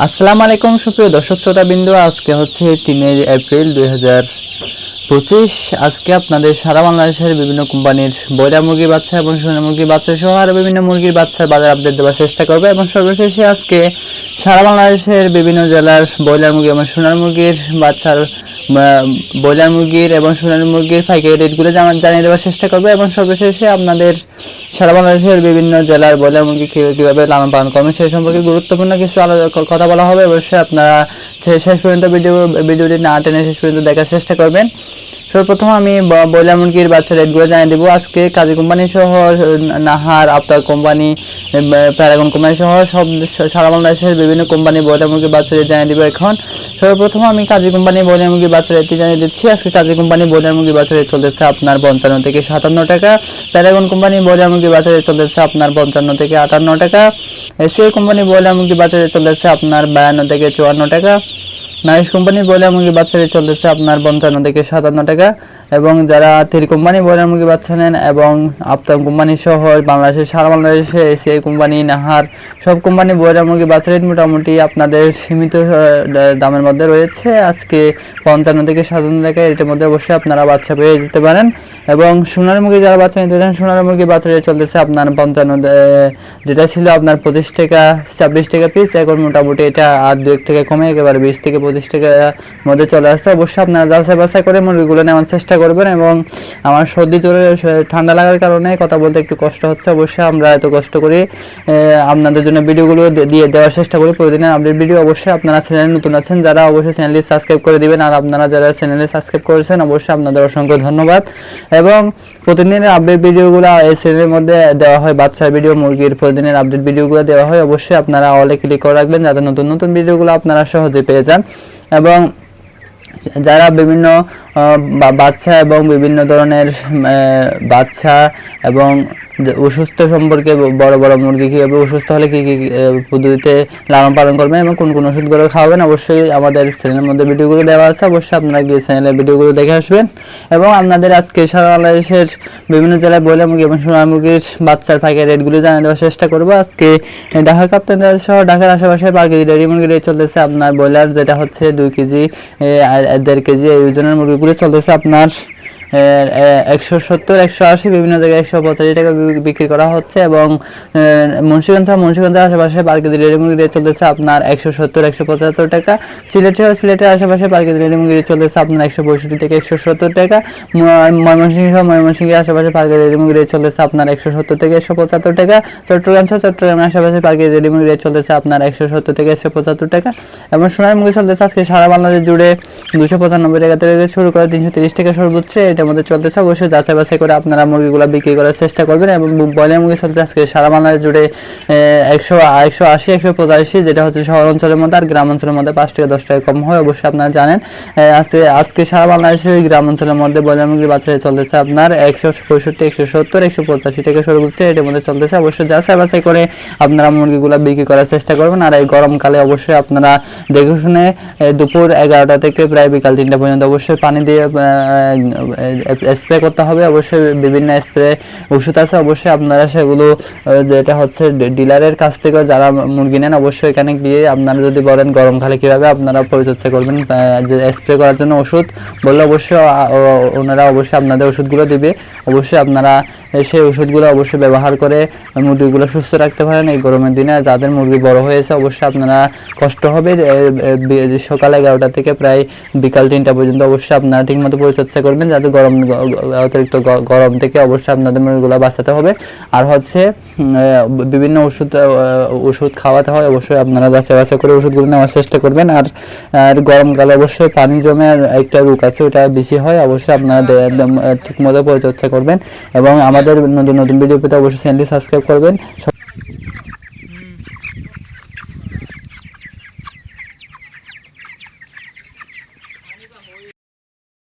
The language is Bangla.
আসসালামু আলাইকুম, সুপ্রিয় দর্শক শ্রোতা বিন্দু আজকে হচ্ছে তিন এপ্রিল দুই হাজার পঁচিশ। আজকে আপনাদের সারা বাংলাদেশের বিভিন্ন কোম্পানির বয়লা মুরগির বাচ্চা এবং সোনা মুরগির বাচ্চা সহ আরও বিভিন্ন মুরগির বাচ্চার বাজার আপডেট দেওয়ার চেষ্টা করবে এবং সর্বশেষে আজকে সারা বাংলাদেশের বিভিন্ন জেলার ব্রয়লার মুরগি এবং সোনার মুরগির বাচ্চার ব্রয়লার মুরগির এবং সোনার মুরগির পাইকারি রেটগুলো জানা- জানিয়ে দেওয়ার চেষ্টা করবে এবং সর্বশেষে আপনাদের সারা বাংলাদেশের বিভিন্ন জেলার বলে এমনকি কীভাবে লালন পালন করবেন সেই সম্পর্কে গুরুত্বপূর্ণ কিছু কথা বলা হবে। অবশ্যই আপনারা শেষ পর্যন্ত ভিডিও ভিডিওটি না টেনে শেষ পর্যন্ত দেখার চেষ্টা করবেন। সর্বপ্রথম আমি ব্রয়লার মুরগির বাচ্চা রেটগুলো জানিয়ে দেবো। আজকে কাজী কোম্পানি সহ, Nahar, Aftab company Paragon company সহ সব সারা বাংলাদেশের বিভিন্ন কোম্পানি ব্রয়লার মুরগির বাচ্চা রেট জানিয়ে দেবো এখন। সর্বপ্রথম আমি কাজী কোম্পানি ব্রয়লার মুরগির বাচ্চা রেটটি জানিয়ে দিচ্ছি। আজকে কাজী কোম্পানি ব্রয়লার মুরগির বাচ্চা রেট চলতেছে আপনার পঞ্চান্ন থেকে সাতান্ন টাকা। প্যারাগন কোম্পানি ব্রয়লার মুরগির বাচ্চা রেট চলতেছে আপনার পঞ্চান্ন থেকে আটান্ন টাকা। এসিআই কোম্পানি ব্রয়লার মুরগির বাচ্চা রেট চলতেছে আপনার বায়ান্ন থেকে চুয়ান্ন টাকা। নাইস কোম্পানি ব্রয়লার মুরগি বাচ্চা চলতেছে আপনার পঞ্চান্ন থেকে সাতান্ন টাকা। এবং যারা থ্রি কোম্পানি ব্রয়লার মুরগি বাচ্চা নেন এবং আফতাব কোম্পানি সহ বাংলাদেশের সারা বাংলাদেশে এসিআই কোম্পানি, নাহার, সব কোম্পানি ব্রয়লার মুরগি বাচ্চা রেট মোটামুটি আপনাদের সীমিত দামের মধ্যে রয়েছে। আজকে পঞ্চান্ন থেকে সাতান্ন টাকা এটার মধ্যে অবশ্যই আপনারা বাচ্চা পেয়ে যেতে পারেন। এবং সোনার মুরগি যারা বাচ্চা নিতে চান, সোনার মুরগি বাচ্চা চলতেছে আপনার পঞ্চান্ন যেটা ছিল আপনার পঁচিশ টাকা, ছাব্বিশ টাকা পিস এখন মোটামুটি এটা আর দু এক টাকা কমে, একেবারে বিশ থেকে পঁচিশ টাকার মধ্যে চলে আসছে। অবশ্যই আপনারা যাচাই বাছাই করে মুরগিগুলো নেওয়ার চেষ্টা করবেন এবং আমার সর্দি, জ্বরে, স- ঠান্ডা লাগার কারণে কথা বলতে একটু কষ্ট হচ্ছে। অবশ্যই আমরা এত কষ্ট করি আপনাদের জন্য ভিডিওগুলো দিয়ে দেওয়ার চেষ্টা করি। প্রতিদিনের আপডেট ভিডিও অবশ্যই আপনারা চ্যানেলে নতুন আছেন, যারা অবশ্যই চ্যানেলটি সাবস্ক্রাইব করে দিবেন। আর আপনারা যারা চ্যানেলে সাবস্ক্রাইব করেছেন, অবশ্যই আপনাদের অসংখ্য ধন্যবাদ। এবং প্রতিদিনের আপডেট ভিডিওগুলো এই চ্যানেলের মধ্যে দেওয়া হয়। বাচ্চার ভিডিও মুরগির প্রতিদিনের আপডেট ভিডিওগুলো দেওয়া হয়। অবশ্যই আপনারা অলে ক্লিক করে রাখবেন যাতে নতুন নতুন ভিডিওগুলো আপনারা সহজে পেয়ে যান। এবং যারা বিভিন্ন বাচ্চা এবং বিভিন্ন ধরনের বাচ্চা এবং অসুস্থ সম্পর্কে বড় বড় মুরগি কীভাবে অসুস্থ হলে কী কী পদ্ধতিতে লালন পালন করবেন এবং কোন কোন ওষুধগুলো খাওয়াবেন, অবশ্যই আমাদের চ্যানেলের মধ্যে ভিডিওগুলো দেওয়া আছে, অবশ্যই আপনারা গিয়ে চ্যানেলের ভিডিওগুলো দেখে আসবেন। এবং আপনাদের আজকে সারা বাংলাদেশের বিভিন্ন জেলায় বলে মুরগি এবং সোনা মুরগির বাচ্চার পাইকারি রেটগুলো জানিয়ে দেওয়ার চেষ্টা করব। আজকে ঢাকা কাপ্তান সহ ঢাকার আশেপাশে পার কেজি ডেয়ারি মুরগির রেট চলতেছে আপনার ব্রয়লার, যেটা হচ্ছে দুই কেজি দেড় কেজি, এই ওজনের মুরগিগুলো চলতেছে আপনার একশো সত্তর, একশো আশি, বিভিন্ন জায়গায় একশো পঁচাশি টাকা বিক্রি করা হচ্ছে এবং মুন্সিগঞ্জ মুন্সিগঞ্জের আশেপাশে পার কেজি চলতেছে আপনার একশো সত্তর, একশো পঁচাত্তর টাকা। সিলেটে সিলেটের আশেপাশে পার কেজি চলতেছে আপনার একশো পঁয়ষট্টি থেকে টাকা। ময়মনসিংহ সহ, ময়মনসিংহের আশেপাশে পার কেজি ডেয়ারি রেট চলতেছে আপনার একশো সত্তর থেকে একশো পঁচাত্তর টাকা। চট্টগ্রাম চট্টগ্রামের আশেপাশে পার কেজি ডেয়ারি রেট চলতেছে আপনার একশো সত্তর থেকে একশো পঁচাত্তর টাকা এবং সোনার মুরগি চলতেছে। আজকে সারা বাংলাদেশ জুড়ে দুশো পঁচানব্বই টাকা থেকে শুরু করে তিনশো তিরিশ টাকা সর্বোচ্চ। এটার মধ্যে চলতেছে। অবশ্যই যাচাই বাছাই করে আপনারা মুরগিগুলো বিক্রি করার চেষ্টা করবেন এবং ব্রয়লার মুরগি চলতে আজকে সারা বাংলাদেশ জুড়ে একশো একশো আশি, একশো পঁচাশি, যেটা হচ্ছে শহর অঞ্চলের মধ্যে আর গ্রাম অঞ্চলের মধ্যে পাঁচ টাকা, দশ টাকা কম হয়, অবশ্যই আপনারা জানেন। আজকে আজকে সারা বাংলাদেশের গ্রাম অঞ্চলের মধ্যে ব্রয়লার মুরগির বাচ্চা চলতেছে আপনার একশো পঁয়ষট্টি, একশো সত্তর, একশো পঁচাশি টাকা সর্বোচ্চ এটার মধ্যে চলতেছে। অবশ্যই যাচাই বাছাই করে আপনারা মুরগিগুলো বিক্রি করার চেষ্টা করবেন। আর এই গরমকালে অবশ্যই আপনারা দেখে শুনে দুপুর এগারোটা থেকে প্রায় বিকাল তিনটা পর্যন্ত অবশ্যই পানি দিয়ে স্প্রে করতে হবে, অবশ্যই বিভিন্ন স্প্রে ওষুধ আছে, অবশ্যই আপনারা সেগুলো যেটা হচ্ছে ডিলারের কাছ থেকে যারা মুরগি নেন, অবশ্যই এখানে গিয়ে আপনারা যদি বলেন গরমকালে কীভাবে আপনারা পরিচর্যা করবেন যে স্প্রে করার জন্য ওষুধ, বললে অবশ্যই ওনারা অবশ্যই আপনাদের ওষুধগুলো দিবে। অবশ্যই আপনারা সেই ওষুধগুলো অবশ্যই ব্যবহার করে মুরগিগুলো সুস্থ রাখতে পারেন। এই গরমের দিনে যাদের মুরগি বড় হয়েছে, অবশ্যই আপনারা কষ্ট হবে। সকাল এগারোটা থেকে প্রায় বিকাল তিনটা পর্যন্ত অবশ্যই আপনারা ঠিকমতো পরিচর্যা করবেন, যাতে গরম অতিরিক্ত গরম থেকে অবশ্যই আপনাদের মুরগিগুলো বাঁচাতে হবে। আর হচ্ছে বিভিন্ন ওষুধ ওষুধ খাওয়াতে হয়, অবশ্যই আপনারা যাচাই বাছাই করে ওষুধগুলো নেওয়ার চেষ্টা করবেন। আর আর গরমকালে অবশ্যই পানি জমে একটা রোগ আছে, ওটা বেশি হয়, অবশ্যই আপনারা দে- একদম ঠিক মতো পরিচর্যা করবেন। এবং আমাদের নতুন নতুন ভিডিও পেতে অবশ্যই চ্যানেলটি সাবস্ক্রাইব করবেন।